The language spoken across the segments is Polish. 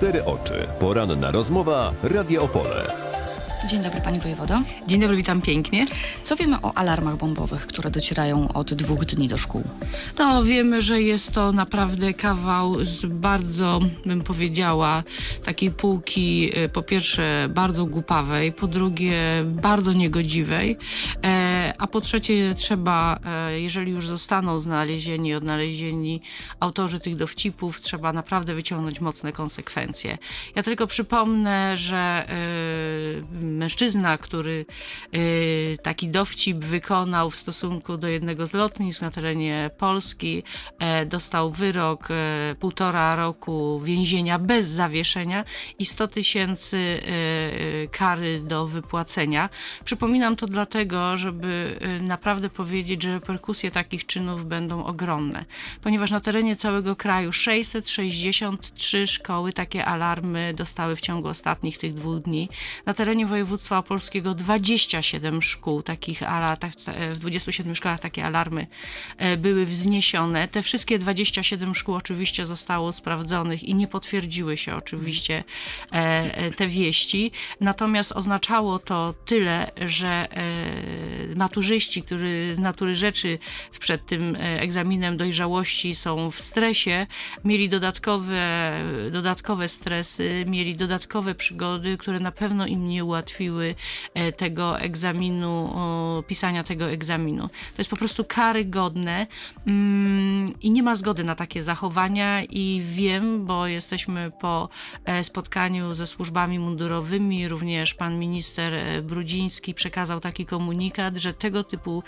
cztery oczy. Poranna rozmowa Radio Opole. Dzień dobry Pani Wojewodo. Dzień dobry, witam pięknie. Co wiemy o alarmach bombowych, które docierają od dwóch dni do szkół? No, wiemy, że jest to naprawdę kawał z bardzo, bym powiedziała, takiej półki, y, po pierwsze bardzo głupawej, po drugie bardzo niegodziwej, e, a po trzecie trzeba, e, jeżeli już zostaną znalezieni, odnalezieni autorzy tych dowcipów, trzeba naprawdę wyciągnąć mocne konsekwencje. Ja tylko przypomnę, że e, mężczyzna, który y, taki dowcip wykonał w stosunku do jednego z lotnisk na terenie Polski, e, dostał wyrok e, półtora roku więzienia bez zawieszenia i 100 tysięcy e, kary do wypłacenia. Przypominam to dlatego, żeby naprawdę powiedzieć, że reperkusje takich czynów będą ogromne, ponieważ na terenie całego kraju 663 szkoły takie alarmy dostały w ciągu ostatnich tych dwóch dni. Na terenie województwa opolskiego 27 szkół takich ala, tak, w 27 szkołach takie alarmy e, były wzniesione. Te wszystkie 27 szkół oczywiście zostało sprawdzonych i nie potwierdziły się oczywiście e, e, te wieści. Natomiast oznaczało to tyle, że e, maturzyści, którzy z natury rzeczy przed tym e, egzaminem dojrzałości są w stresie, mieli dodatkowe, dodatkowe stresy, mieli dodatkowe przygody, które na pewno im nie ułatwiły e, tego egzaminu, pisania tego egzaminu. To jest po prostu karygodne mm, i nie ma zgody na takie zachowania i wiem, bo jesteśmy po e, spotkaniu ze służbami mundurowymi, również pan minister e, Brudziński przekazał taki komunikat, że tego typu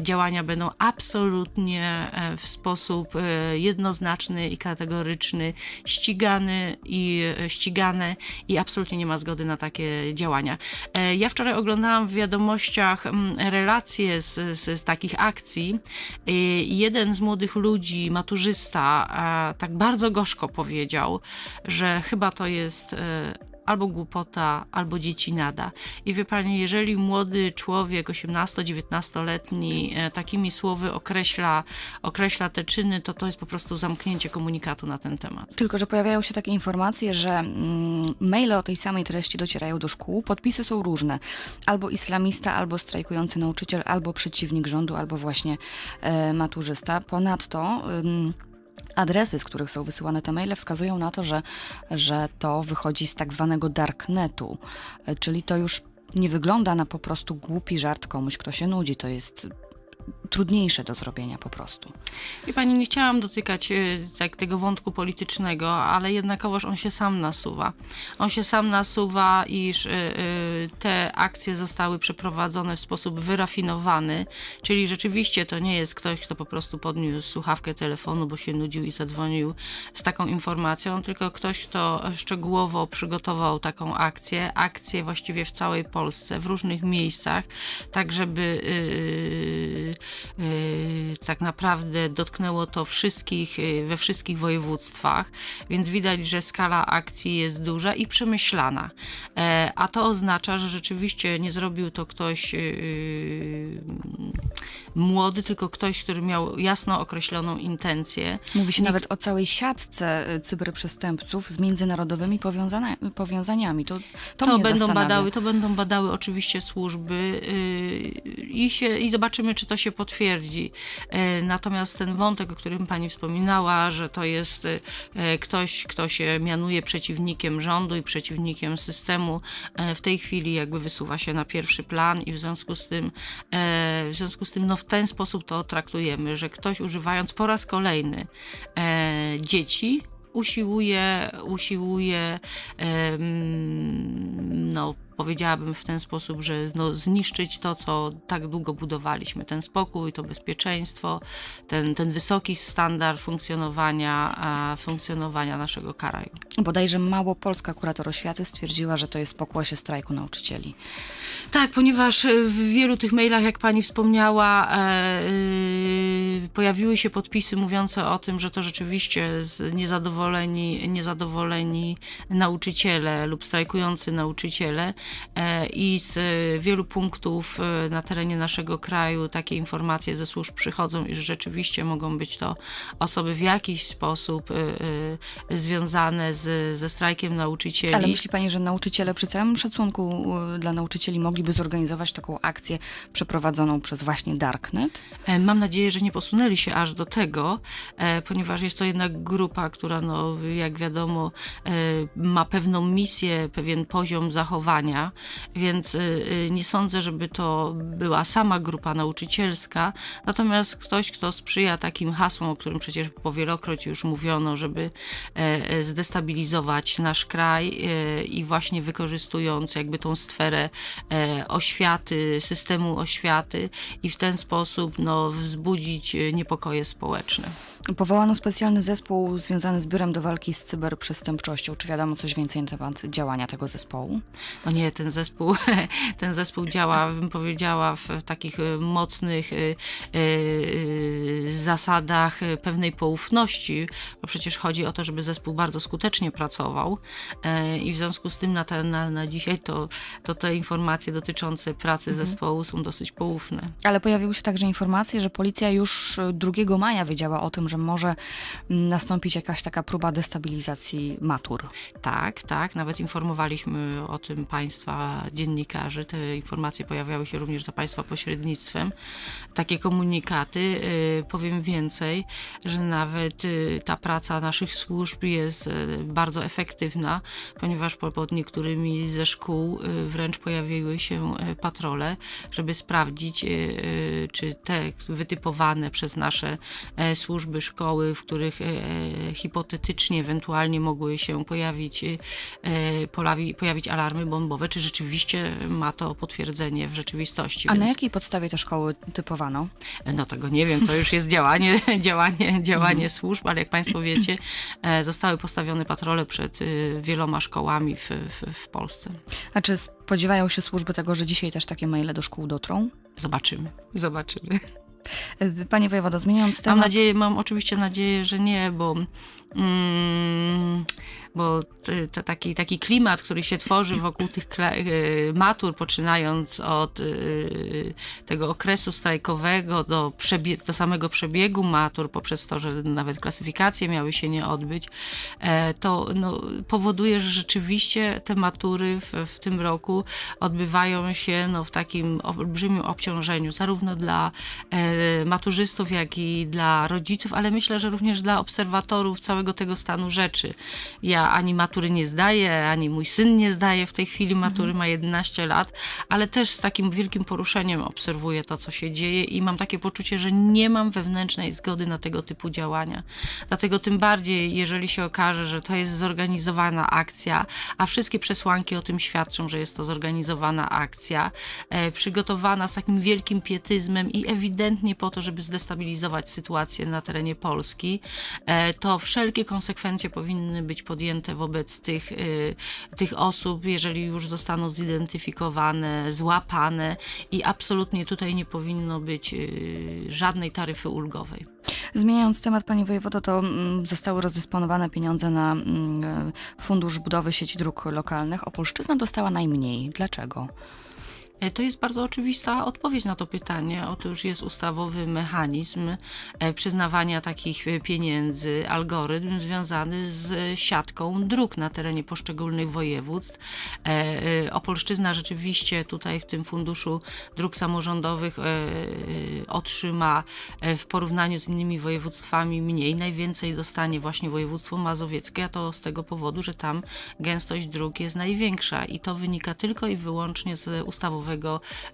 działania będą absolutnie w sposób jednoznaczny i kategoryczny ścigany i ścigane i absolutnie nie ma zgody na takie działania. E, Ja wczoraj oglądałam w wiadomościach mm, relacje z, z, z takich akcji. E, Jeden z młodych ludzi, maturzysta, e, tak bardzo gorzko powiedział, że chyba to jest albo głupota, albo dzieci nada. I wie pani, jeżeli młody człowiek, 18-19-letni, e, takimi słowy określa, określa te czyny, to to jest po prostu zamknięcie komunikatu na ten temat. Tylko, że pojawiają się takie informacje, że mm, maile o tej samej treści docierają do szkół. Podpisy są różne. Albo islamista, albo strajkujący nauczyciel, albo przeciwnik rządu, albo właśnie e, maturzysta. Ponadto... ym, Adresy, z których są wysyłane te maile, wskazują na to, że, że to wychodzi z tak zwanego darknetu, E, czyli to już nie wygląda na po prostu głupi żart komuś, kto się nudzi. To jest trudniejsze do zrobienia po prostu. I pani, nie chciałam dotykać e, tak, tego wątku politycznego, ale jednakowoż on się sam nasuwa. On się sam nasuwa, iż e, e, te akcje zostały przeprowadzone w sposób wyrafinowany, czyli rzeczywiście to nie jest ktoś, kto po prostu podniósł słuchawkę telefonu, bo się nudził i zadzwonił z taką informacją, tylko ktoś, kto szczegółowo przygotował taką akcję, akcję właściwie w całej Polsce, w różnych miejscach, tak żeby yy, tak naprawdę dotknęło to wszystkich, yy, we wszystkich województwach, więc widać, że skala akcji jest duża i przemyślana. E, a to oznacza, że rzeczywiście nie zrobił to ktoś yy, młody, tylko ktoś, który miał jasno określoną intencję. Mówi się Nikt- nawet o całej siatce y, cyberprzestępców z międzynarodowymi powiązania, powiązaniami. To, to, To, będą zastanawia. badały, to będą badały oczywiście służby yy, i, się, i zobaczymy, czy to się potwierdzi. E, Natomiast ten wątek, o którym pani wspominała, że to jest e, ktoś, kto się mianuje przeciwnikiem rządu i przeciwnikiem systemu, e, w tej chwili jakby wysuwa się na pierwszy plan i w związku z tym, w związku z tym no w ten sposób to traktujemy, że ktoś używając po raz kolejny dzieci, usiłuje, usiłuje no, powiedziałabym w ten sposób, że no, zniszczyć to, co tak długo budowaliśmy. Ten spokój, to bezpieczeństwo, ten, ten wysoki standard funkcjonowania, funkcjonowania naszego kraju. Bodajże Małopolska kurator oświaty stwierdziła, że to jest pokłosie strajku nauczycieli. Tak, ponieważ e, w wielu tych mailach, jak pani wspomniała, e, y, pojawiły się podpisy mówiące o tym, że to rzeczywiście niezadowoleni, niezadowoleni nauczyciele lub strajkujący nauczyciele i z e, wielu punktów e, na terenie naszego kraju takie informacje ze służb przychodzą, iż rzeczywiście mogą być to osoby w jakiś sposób e, e, związane z, ze strajkiem nauczycieli. Ale myśli Pani, że nauczyciele przy całym szacunku dla nauczycieli mogliby zorganizować taką akcję przeprowadzoną przez właśnie Darknet? E, Mam nadzieję, że nie posunęli się aż do tego, e, ponieważ jest to jednak grupa, która, no, jak wiadomo, e, ma pewną misję, pewien poziom zachowania, więc e, e, nie sądzę, żeby to była sama grupa nauczycielska, natomiast ktoś, kto sprzyja takim hasłom, o którym przecież powielokroć już mówiono, żeby e, e, zdestabilizować nasz kraj e, i właśnie wykorzystując jakby tą sferę oświaty, systemu oświaty i w ten sposób no, wzbudzić niepokoje społeczne. Powołano specjalny zespół związany z Biurem do Walki z Cyberprzestępczością. Czy wiadomo coś więcej na temat działania tego zespołu? No nie, ten zespół, ten zespół działa, bym powiedziała, w, takich e, mocnych e, e, zasadach pewnej poufności, bo przecież chodzi o to, żeby zespół bardzo skutecznie pracował e, i w związku z tym na, te, na, na dzisiaj to, to te informacje dotyczące pracy zespołu są dosyć poufne. Ale pojawiły się także informacje, że policja już y, 2 maja wiedziała o tym, że może mm, nastąpić jakaś taka próba destabilizacji matur. Tak, tak. Nawet informowaliśmy o tym Państwa dziennikarzy. Te informacje pojawiały się również za Państwa pośrednictwem. Takie komunikaty. y, Powiem więcej, że nawet y, ta praca naszych służb jest y, bardzo efektywna, ponieważ po- pod niektórymi ze szkół wręcz pojawiły się patrole, żeby sprawdzić, czy te wytypowane przez nasze e, służby szkoły, w których e, hipotetycznie ewentualnie mogły się pojawić, e, pojawić alarmy bombowe, czy rzeczywiście ma to potwierdzenie w rzeczywistości. A na Więc, jakiej podstawie te szkoły typowano? No tego nie wiem, to już jest działanie, działanie, działanie służb, ale jak Państwo wiecie, e, zostały postawione patrole przed e, wieloma szkołami w, w, w Polsce. A czy spodziewają się służby tego, że dzisiaj też takie maile do szkół dotrą? Zobaczymy, zobaczymy. Y, Panie wojewodo, zmieniając temat... Mam nadzieję, mam oczywiście nadzieję, że nie, bo, mm, bo t- t- taki, taki klimat, który się tworzy wokół tych e, matur, poczynając od e, tego okresu strajkowego do, do samego przebiegu matur, poprzez to, że nawet klasyfikacje miały się nie odbyć, e, to no, powoduje, że rzeczywiście te matury w, w tym roku odbywają się no, w takim olbrzymim obciążeniu, zarówno dla e, maturzystów, jak i dla rodziców, ale myślę, że również dla obserwatorów całego tego stanu rzeczy. Ja ani matury nie zdaję, ani mój syn nie zdaje w tej chwili matury, ma 11 lat, ale też z takim wielkim poruszeniem obserwuję to, co się dzieje i mam takie poczucie, że nie mam wewnętrznej zgody na tego typu działania. Dlatego tym bardziej, jeżeli się okaże, że to jest zorganizowana akcja, a wszystkie przesłanki o tym świadczą, że jest to zorganizowana akcja, e, przygotowana z takim wielkim pietyzmem i ewidentnie po to, żeby zdestabilizować sytuację na terenie Polski, e, to wszelkie konsekwencje powinny być podjęte wobec tych, e, tych osób, jeżeli już zostaną zidentyfikowane, złapane i absolutnie tutaj nie powinno być e, żadnej taryfy ulgowej. Zmieniając temat, panie wojewodo, to mm, zostały rozdysponowane pieniądze na mm, e, Fundusz Budowy Sieci Dróg Lokalnych. Opolszczyzna dostała najmniej. Dlaczego? E, To jest bardzo oczywista odpowiedź na to pytanie. Otóż jest ustawowy mechanizm e, przyznawania takich e, pieniędzy, algorytm związany z siatką dróg na terenie poszczególnych województw. Opolszczyzna rzeczywiście tutaj w tym funduszu dróg samorządowych otrzyma w porównaniu z innymi województwami mniej. Najwięcej dostanie właśnie województwo mazowieckie, a to z tego powodu, że tam gęstość dróg jest największa i to wynika tylko i wyłącznie z ustawowego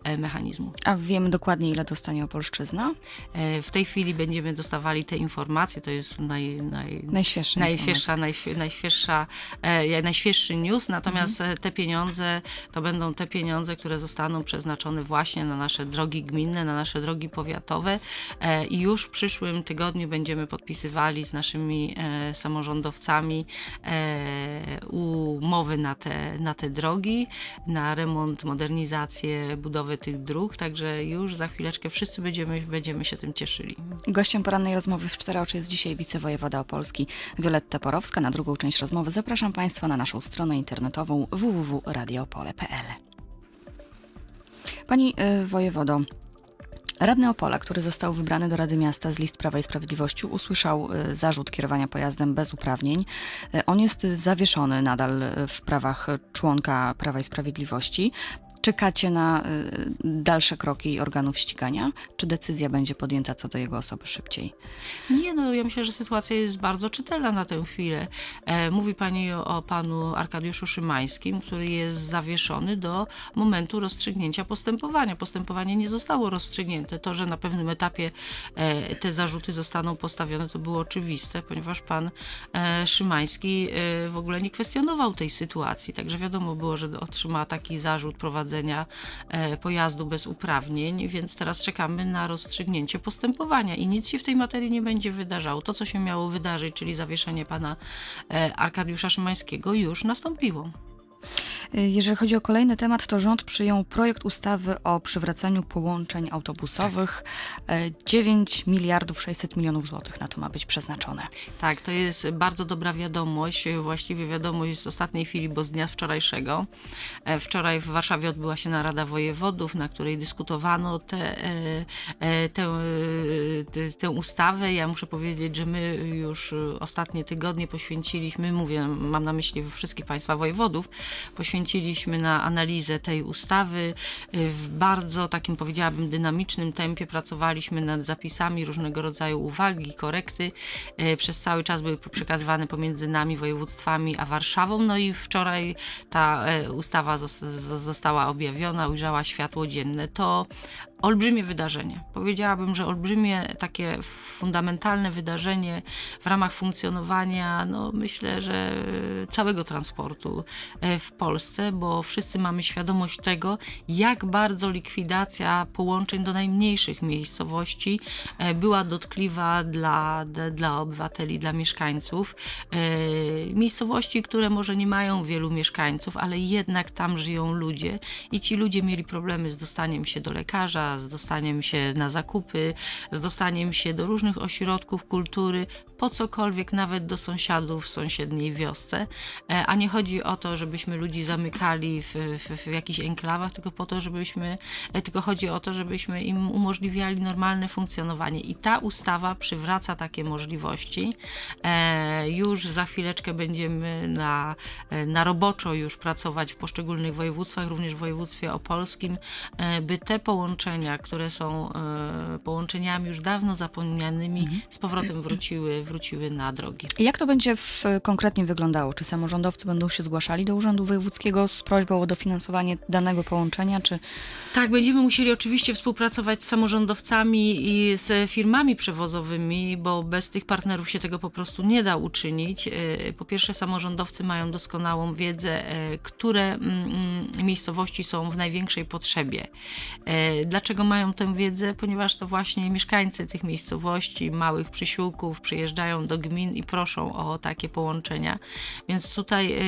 e, mechanizmu. A wiemy dokładnie, ile dostanie Opolszczyzna? E, W tej chwili będziemy dostawali te informacje, to jest naj, naj, Najświeższe najświeższa, najświe, najświeższa, e, najświeższy news, natomiast e, te pieniądze to będą te pieniądze, które zostaną przeznaczone właśnie na nasze drogi gminne, na nasze drogi powiatowe e, i już w przyszłym tygodniu będziemy podpisywali z naszymi e, samorządowcami e, umowy na te, na te drogi, na remont, modernizację budowy tych dróg, także już za chwileczkę wszyscy będziemy, będziemy się tym cieszyli. Gościem porannej rozmowy w Cztery Oczy jest dzisiaj wicewojewoda opolski Wioletta Porowska. Na drugą część rozmowy zapraszam Państwa na naszą stronę internetową www.radioopole.pl. Pani y, wojewodo, Radny Opola, który został wybrany do Rady Miasta z list Prawa i Sprawiedliwości, usłyszał y, zarzut kierowania pojazdem bez uprawnień. Y, On jest zawieszony nadal w prawach członka Prawa i Sprawiedliwości. Czekacie na y, dalsze kroki organów ścigania? Czy decyzja będzie podjęta co do jego osoby szybciej? Nie, no ja myślę, że sytuacja jest bardzo czytelna na tę chwilę. E, mówi pani o, panu Arkadiuszu Szymańskim, który jest zawieszony do momentu rozstrzygnięcia postępowania. Postępowanie nie zostało rozstrzygnięte. To, że na pewnym etapie e, te zarzuty zostaną postawione, to było oczywiste, ponieważ pan e, Szymański w ogóle nie kwestionował tej sytuacji. Także wiadomo było, że otrzyma taki zarzut prowadzenia e, pojazdu bez uprawnień, więc teraz czekamy na rozstrzygnięcie postępowania i nic się w tej materii nie będzie wydarzało. To, co się miało wydarzyć, czyli zawieszenie pana e, Arkadiusza Szymańskiego, już nastąpiło. Jeżeli chodzi o kolejny temat, to rząd przyjął projekt ustawy o przywracaniu połączeń autobusowych. E, 9 miliardów 600 milionów złotych na to ma być przeznaczone. Tak, to jest bardzo dobra wiadomość, właściwie wiadomość z ostatniej chwili, bo z dnia wczorajszego. E, Wczoraj w Warszawie odbyła się narada wojewodów, na której dyskutowano tę te, e, tę, e, tę- tę ustawę. Ja muszę powiedzieć, że my już ostatnie tygodnie poświęciliśmy, mówię, mam na myśli wszystkich Państwa wojewodów, poświęciliśmy na analizę tej ustawy. W bardzo takim, powiedziałabym, dynamicznym tempie pracowaliśmy nad zapisami, różnego rodzaju uwagi, korekty. E, Przez cały czas były przekazywane pomiędzy nami, województwami, a Warszawą. No i wczoraj ta e, ustawa została objawiona, ujrzała światło dzienne. To olbrzymie wydarzenie. Powiedziałabym, że olbrzymie takie fundamentalne wydarzenie w ramach funkcjonowania, no myślę, że całego transportu e, w Polsce, bo wszyscy mamy świadomość tego, jak bardzo likwidacja połączeń do najmniejszych miejscowości e, była dotkliwa dla, dla, obywateli, dla mieszkańców. E, Miejscowości, które może nie mają wielu mieszkańców, ale jednak tam żyją ludzie i ci ludzie mieli problemy z dostaniem się do lekarza, z dostaniem się na zakupy, z dostaniem się do różnych ośrodków kultury, po cokolwiek, nawet do sąsiadów w sąsiedniej wiosce. E, A nie chodzi o to, żebyśmy ludzi zamykali w, w, w jakichś enklawach, tylko po to, żebyśmy, e, tylko chodzi o to, żebyśmy im umożliwiali normalne funkcjonowanie. I ta ustawa przywraca takie możliwości. E, Już za chwileczkę będziemy na, na roboczo już pracować w poszczególnych województwach, również w województwie opolskim, by te połączenia, które są połączeniami już dawno zapomnianymi, z powrotem wróciły, wróciły na drogi. Jak to będzie w, konkretnie wyglądało? Czy samorządowcy będą się zgłaszali do Urzędu Wojewódzkiego z prośbą o dofinansowanie danego połączenia, czy Tak, będziemy musieli oczywiście współpracować z samorządowcami i z firmami przewozowymi, bo bez tych partnerów się tego po prostu nie da uczynić. E, Po pierwsze, samorządowcy mają doskonałą wiedzę, e, które mm, mm, miejscowości są w największej potrzebie. E, Dlaczego mają tę wiedzę? Ponieważ to właśnie mieszkańcy tych miejscowości, małych przysiłków przyjeżdżają do gmin i proszą o takie połączenia. Więc tutaj e,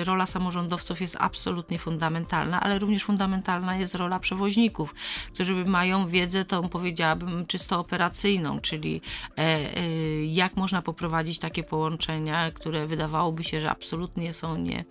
e, rola samorządowców jest absolutnie fundamentalna, ale również fundamentalna jest rola przewoźników, którzy mają wiedzę tą, powiedziałabym, czysto operacyjną, czyli e, e, jak można poprowadzić takie połączenia, które wydawałoby się, że absolutnie są nie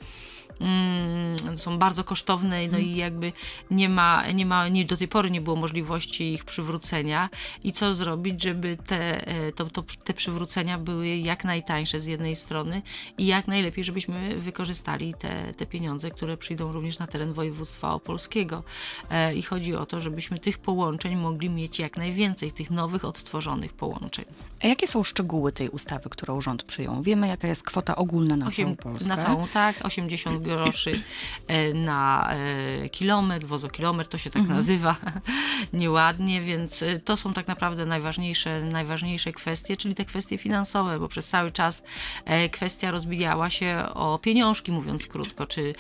są bardzo kosztowne, no i jakby nie ma, nie ma nie, do tej pory nie było możliwości ich przywrócenia i co zrobić, żeby te, e, to, to, te przywrócenia były jak najtańsze z jednej strony i jak najlepiej, żebyśmy wykorzystali te, te pieniądze, które przyjdą również na teren województwa opolskiego. E, I chodzi o to, żebyśmy tych połączeń mogli mieć jak najwięcej, tych nowych, odtworzonych połączeń. a jakie są szczegóły tej ustawy, którą rząd przyjął? Wiemy, jaka jest kwota ogólna na Osiem- całą Polskę. Na całą, tak. 80 groszy e, na e, kilometr, wozokilometr, to się tak nazywa nieładnie, więc e, to są tak naprawdę najważniejsze, najważniejsze kwestie, czyli te kwestie finansowe, bo przez cały czas kwestia rozbijała się o pieniążki, mówiąc krótko, czy,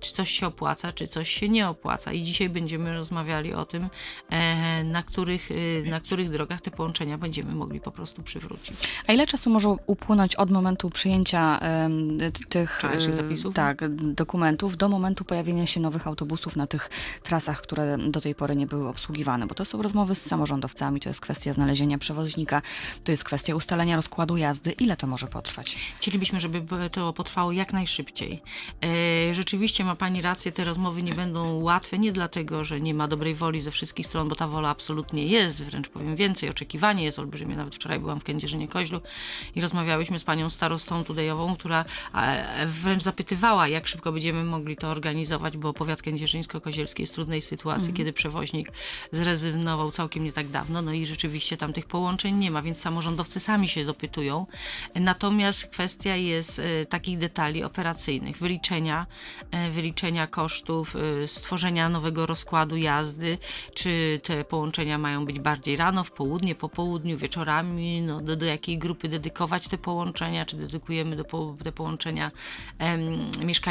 czy coś się opłaca, czy coś się nie opłaca. I dzisiaj będziemy rozmawiali o tym, na których, na których drogach te połączenia będziemy mogli po prostu przywrócić. A ile czasu może upłynąć od momentu przyjęcia tych zapisów? Tak, dokumentów do momentu pojawienia się nowych autobusów na tych trasach, które do tej pory nie były obsługiwane, bo to są rozmowy z samorządowcami, to jest kwestia znalezienia przewoźnika, to jest kwestia ustalenia rozkładu jazdy. Ile to może potrwać? Chcielibyśmy, żeby to potrwało jak najszybciej. E, Rzeczywiście ma Pani rację, te rozmowy nie będą łatwe, nie dlatego, że nie ma dobrej woli ze wszystkich stron, bo ta wola absolutnie jest, wręcz powiem więcej, oczekiwanie jest olbrzymie. Nawet wczoraj byłam w Kędzierzynie-Koźlu i rozmawiałyśmy z Panią starostą tudejową, która wręcz zapytywała, jak szybko będziemy mogli to organizować, bo powiat kędzierzyńsko-kozielski jest w trudnej sytuacji, kiedy przewoźnik zrezygnował całkiem nie tak dawno, no i rzeczywiście tam tych połączeń nie ma, więc samorządowcy sami się dopytują. Natomiast kwestia jest e, takich detali operacyjnych, wyliczenia, e, wyliczenia kosztów, e, stworzenia nowego rozkładu jazdy, czy te połączenia mają być bardziej rano, w południe, po południu, wieczorami, no, do, do jakiej grupy dedykować te połączenia, czy dedykujemy do po, te połączenia em, mieszkańcom,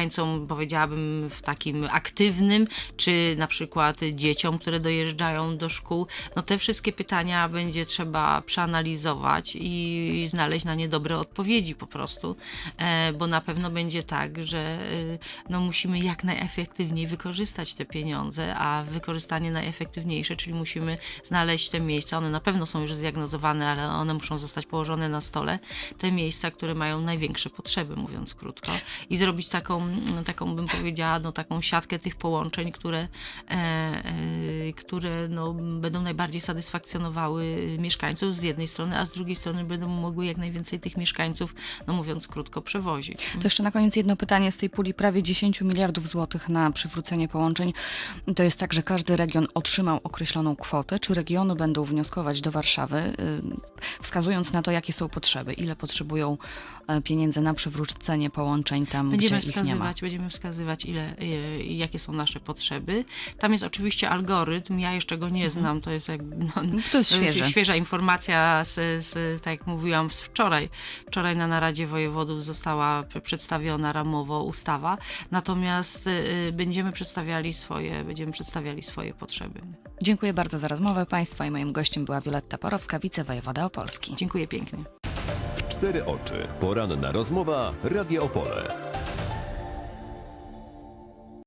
powiedziałabym, w takim aktywnym, czy na przykład dzieciom, które dojeżdżają do szkół. No te wszystkie pytania będzie trzeba przeanalizować i znaleźć na nie dobre odpowiedzi po prostu, e, bo na pewno będzie tak, że e, no, musimy jak najefektywniej wykorzystać te pieniądze, a wykorzystanie najefektywniejsze, czyli musimy znaleźć te miejsca, one na pewno są już zdiagnozowane, ale one muszą zostać położone na stole, te miejsca, które mają największe potrzeby, mówiąc krótko, i zrobić taką, taką bym powiedziała, no, taką siatkę tych połączeń, które, e, e, które no, będą najbardziej satysfakcjonowały mieszkańców z jednej strony, a z drugiej strony będą mogły jak najwięcej tych mieszkańców, no mówiąc krótko, przewozić. To jeszcze na koniec jedno pytanie z tej puli prawie 10 miliardów złotych na przywrócenie połączeń. To jest tak, że każdy region otrzymał określoną kwotę. Czy regiony będą wnioskować do Warszawy, y, wskazując na to, jakie są potrzeby, ile potrzebują e, pieniędzy na przywrócenie połączeń tam, Będziemy gdzie ich nie ma? Wskazywać, będziemy wskazywać, ile, y, i jakie są nasze potrzeby. Tam jest oczywiście algorytm, ja jeszcze go nie znam, to jest jakby, no, To jest świeże. świeża informacja, z, z, tak jak mówiłam z wczoraj. Wczoraj na naradzie wojewodów została przedstawiona ramowo ustawa, natomiast y, będziemy przedstawiali swoje, będziemy przedstawiali swoje potrzeby. Dziękuję bardzo za rozmowę Państwa i moim gościem była Wioletta Porowska, wicewojewoda Opolski. Dziękuję pięknie. Cztery oczy. Poranna rozmowa. Radio Opole.